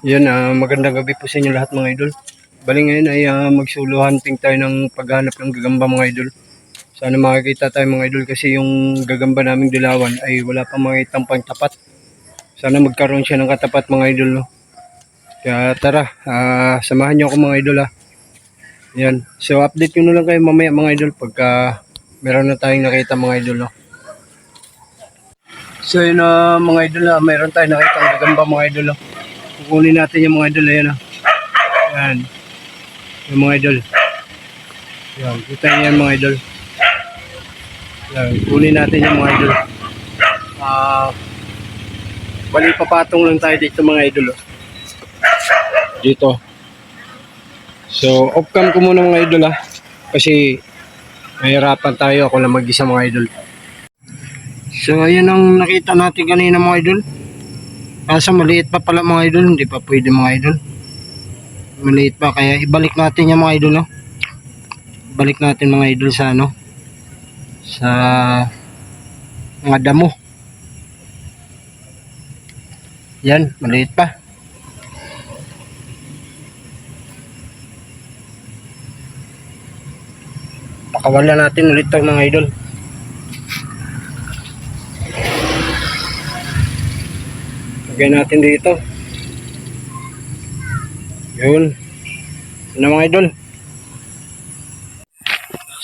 Yan, ah, magandang gabi po sa inyo lahat mga idol. Bali ngayon ay ah, magsolo tayo ng paghanap ng gagamba mga idol. Sana makakita tayo mga idol kasi yung gagamba naming dilawan ay wala pang makitang pang tapat. Sana magkaroon siya ng katapat mga idol. No? Kaya tara, ah, samahan niyo ako mga idol ah. Yan. So update ko na lang kayo mamaya mga idol pagka meron na tayong nakita mga idol. No? So yun na mga idol ah, meron tayong nakita gagamba mga idol. No? Kukunin natin yung mga idol ayan ah. Yan. Yung mga idol. Yan, kita niyo yan mga idol. Yan, kunin natin yung mga idol. Ah, bali papatong lang tayo dito mga idol. oh. Dito. So, off cam ko muna mga idol ah. Kasi mahirapan tayo ako lang mag-isa mga idol. So, ayan ang nakita natin kanina mga idol. Kaso maliit pa pala mga idol, hindi pa pwede mga idol. Maliit pa, kaya ibalik natin yung mga idol, no? Balik natin mga idol sa ano? Sa mga damo. Yan, maliit pa. Pakawala natin ulit to mga idol. Lagyan natin dito. Yun. Ano mga idol?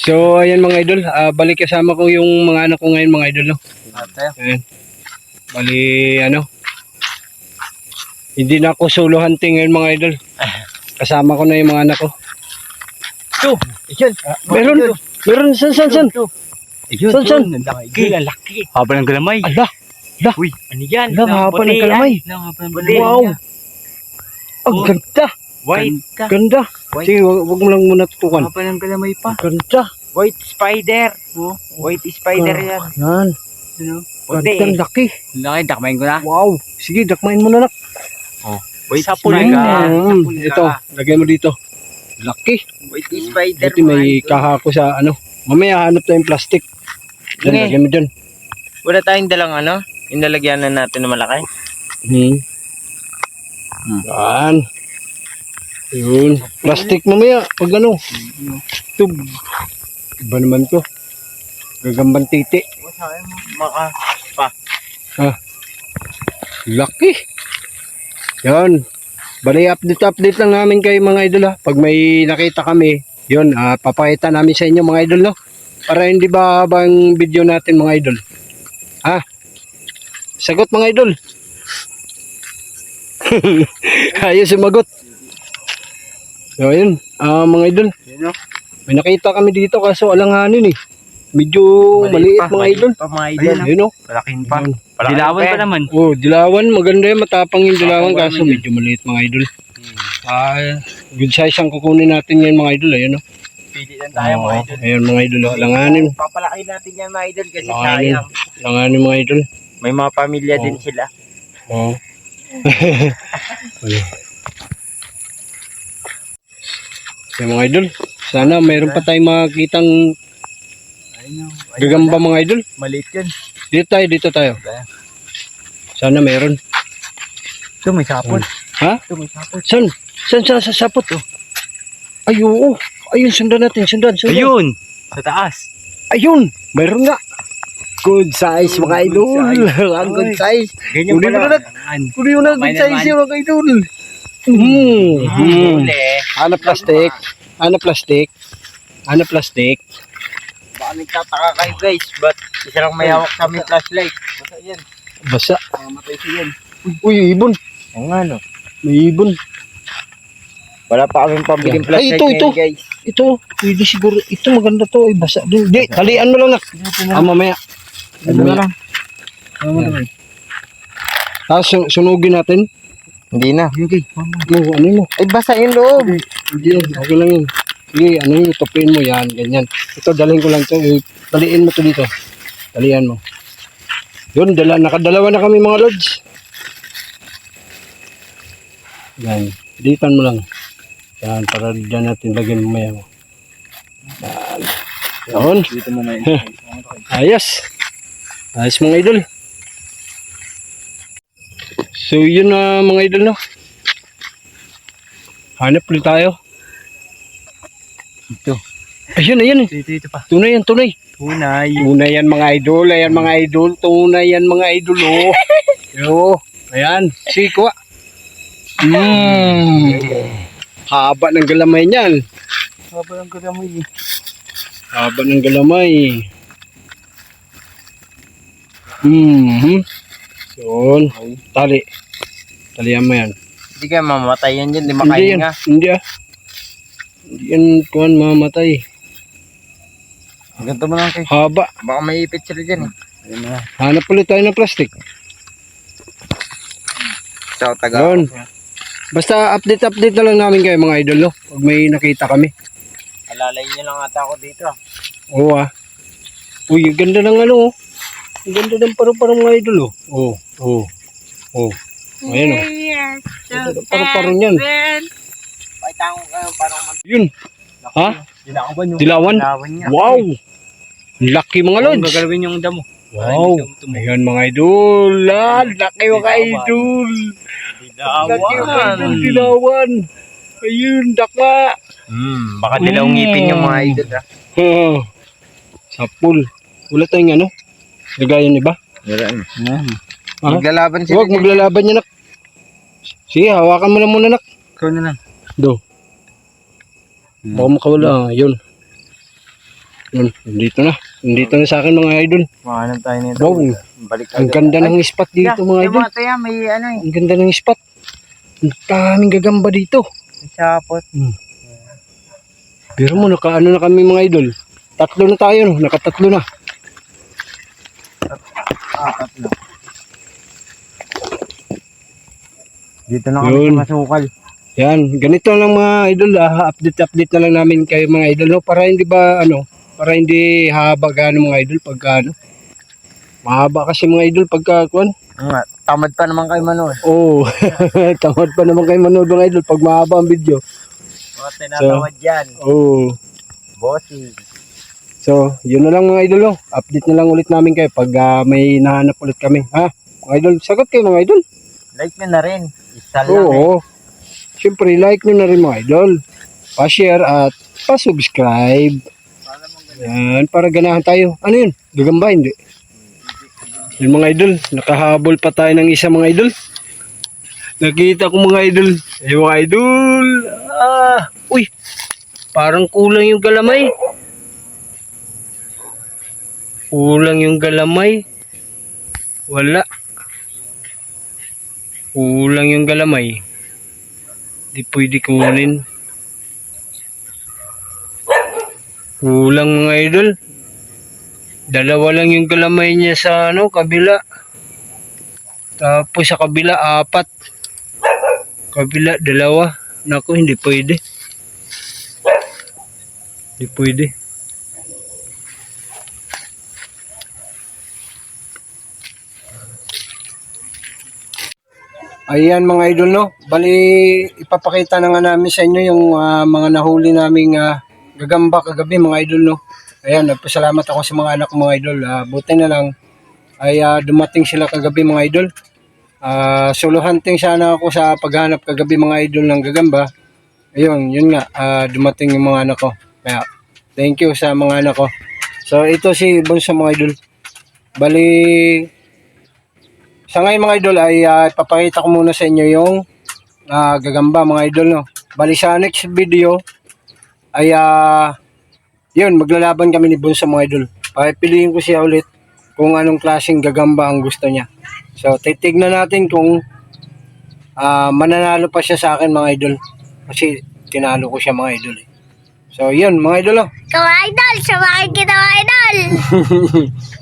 So, ayan mga idol. ah, balik kasama ko yung mga anak ko ngayon mga idol. No? Ayan. Bali, ano? Hindi na ako solo hunting ngayon mga idol. Kasama ko na yung mga anak ko. Ito, yan. Meron, meron, san, san, san? Ayun, San, san? Laki. Laki. Haba ng galamay. Ala, Uy, ano yan? Ala, haba ng ng Wow. ang Oh. ganda. White. Ganda. White. Sige, wag, wag mo lang muna tutukan. Haba ng galamay pa. Ganda. White spider. Oh, white spider yan. Yan. Ano? Puti. Ganda, laki. Laki, dakmain ko na. Wow. Sige, dakmain mo na nak. White Mm, Ito, lagay mo dito. Laki. White spider. Ito may kahako sa ano. Mamaya hanap tayong plastic. Yan, Okay. lagay mo dyan. Wala tayong dalang ano? Inalagyanan natin na malaki. Hmm. Hmm. Yan. Yun. Plastic mamaya. Pag ano. Ito. Iba naman to. Gagambang titi. Maka. Laki. Yan. Bali, update-update lang namin kayo mga idol ha. Pag may nakita kami, yun, ah, papakita namin sa inyo mga idol no. Para hindi ba habang video natin mga idol. Ha? Sagot mga idol. Ayos sumagot. So, ayun. Ah, mga idol. May nakita kami dito kaso alanganin eh. Medyo maliit, mga idol. Pa, mga idol. Ayun, oh. Malaking Ayun. Dilawan pa naman. Oh, dilawan, maganda yan, matapang yung dilawan kaso medyo maliit mga idol. Ah, good size ang kukunin natin yan mga idol, ayun oh. Pili lang tayo mga idol. Ayun mga idol, alanganin. Papalaki natin yan mga idol kasi Alanganin. sayang. Alanganin mga idol. May mga pamilya Oo. din sila. Oo. Yan mga idol, sana mayroon pa tayong makitang gagamba mga idol. Maliit yun. Dito tayo, dito tayo. Sana mayroon. Ito may sapot. Ha? Ito may sapot. San? San sa sasapot oh? Ay, oo. Ayun, sundan natin. Sundan, sundan. Ayun! Sa taas. Ayun. Mayroon nga. Good size, mga idol. Ang good size. Kunin mo na Kunin mo na good size yung mga idol. Hmm. Hmm. Ano plastic? Ano plastic? Ano plastic? Baka nagtataka kayo guys. Ba't isa lang may hawak sa aming flashlight? Basta yan. Basa. Mamatay siya yan. Uy, ibon. Oo nga no. May ibon. Wala pa kaming pambiling Ay, flashlight ito, ito. ngayon, guys. Ito, pwede siguro. Ito maganda to. Ay, basa. Di, di halian mo lang na. Ah, mamaya. Ano na lang? Yan. Tapos sun- sunugin natin. Hindi na. Okay. Ano, ano mo? Ay, basa yung loob. Hindi yun. Okay lang yun. Sige, ano yun, tupin mo yan, ganyan. Ito, dalhin ko lang ito. Eh, Daliin mo to dito. Dalian mo. Yun, dala, nakadalawa na kami mga lods. Yan. Ditan mo lang. Yan, para dyan natin lagyan mo maya mo. Yan. Yun. Dito mo may Ayos. Ayos mga idol. So yun na mga idol no. Hanap ulit tayo. Ito. Ayun, ayun. Ito, ito pa. Tunay yan, tunay. Tunay. Tunay yan mga idol. Ayan mga idol. Tunay yan mga idol. Oh. Yo. Ayan. Si, kuha. Mm. Haba ng galamay niyan. Haba ko naman eh. Haba ng galamay. Hmm. Yun. Tali. Talihan mo yan. Hindi kaya mamatay yan dyan. Di Hindi yan. makahinga. Hindi ah. Hindi yan kuhan mamatay. Ganito mo lang kay. Haba. Baka may ipit sila dyan eh. Ayun na. Hanap ulit tayo ng plastic. Sa taga. Yun. Basta update-update na lang namin kayo mga idol. No? Pag may nakita kami. Alalay niyo lang ata ako dito. ah. Oo ah. Uy, ganda ng ano oh. Ang ganda ng paru-parang mga idol oh. Oo. Oo. Oo. Ayan oh. Ganda ng paru-parang yan. Pakita ko kayo parang man. Yun. Ha? Dinakaban yung Dilawan? Dilawan. Wow. Laki mga Ang lods. gagalawin yung damo. Wow. Ayan mga idol. Ah, laki mga idol. Laki mga idol. Dilawan. Ayun, dakma. Hmm, baka dilaw ngipin yung mga idol ah. Oh. Sapul. Wala tayong ano? Lagayan iba? Yan. Ha? Maglalaban sila. Huwag maglalaban niya nak. Sige, hawakan mo na muna nak. Ikaw na lang. Do. Baka makawala. Ah, yun. Yun. Dito na. Dito na sa akin mga idol. Mahanap tayo nito. Wow. Balik Ang ganda ng spot dito mga idol. Ito yan, may ano eh. Ang ganda ng spot. Ang daming gagamba dito. Sapot. Pero mo, naka ano na kami mga idol. Tatlo na tayo, no? Nakatatlo na. Apat na. Dito na kami Yun. sa masukal. Yan, ganito lang mga idol, ah, update-update na lang namin kayo mga idol, no? para hindi ba, ano, para hindi haba gano mga idol pagka, ano, mahaba kasi mga idol pagka, kuan, Nga, tamad pa naman kayo manood. oh, tamad pa naman kayo manood mga idol pag mahaba ang video, Mga tinatawad dyan. oh, Bossy. So, yun na lang mga idol, no? update na lang ulit namin kayo pag ah, may nahanap ulit kami, ha, mga idol, sagot kayo mga idol, Like nyo na rin. Isa lang eh. oo, syempre, like nyo na rin mga idol, pa-share at pa-subscribe, Yan, para ganahan tayo. Ano yun? Gagamba, hindi. Yung mga idol, nakahabol pa tayo ng isa mga idol. Nakita ko mga idol. Yung mga idol. Ah, uy. Parang kulang yung galamay. Kulang yung galamay. Wala. Kulang yung galamay. Di pwede kunin. Kulang mga idol. Dalawa lang yung galamay niya sa ano, kabila. Tapos sa kabila, apat. Kabila, dalawa. Naku, hindi pwede. Hindi pwede. Ayan mga idol no. Bali ipapakita na nga namin sa inyo yung ah, mga nahuli naming ah, gagamba kagabi mga idol no. Ayan, nagpasalamat ako sa mga anak mga idol. Ah, buti na lang ay ah, dumating sila kagabi mga idol. Ah, solo hunting sana ako sa paghanap kagabi mga idol ng gagamba. Ayun, yun nga, ah, dumating yung mga anak ko. Kaya thank you sa mga anak ko. So ito si Bonsa mga idol. Bali sa ngayon mga idol ay uh, ipapakita ko muna sa inyo yung ah, gagamba mga idol no. Bali sa next video ay ah, yun maglalaban kami ni Bon sa mga idol. Papiliin ko siya ulit kung anong klaseng gagamba ang gusto niya. So titignan natin kung ah, mananalo pa siya sa akin mga idol. Kasi tinalo ko siya mga idol. eh. So yun mga idol oh. Ikaw idol, samakin kita mga idol.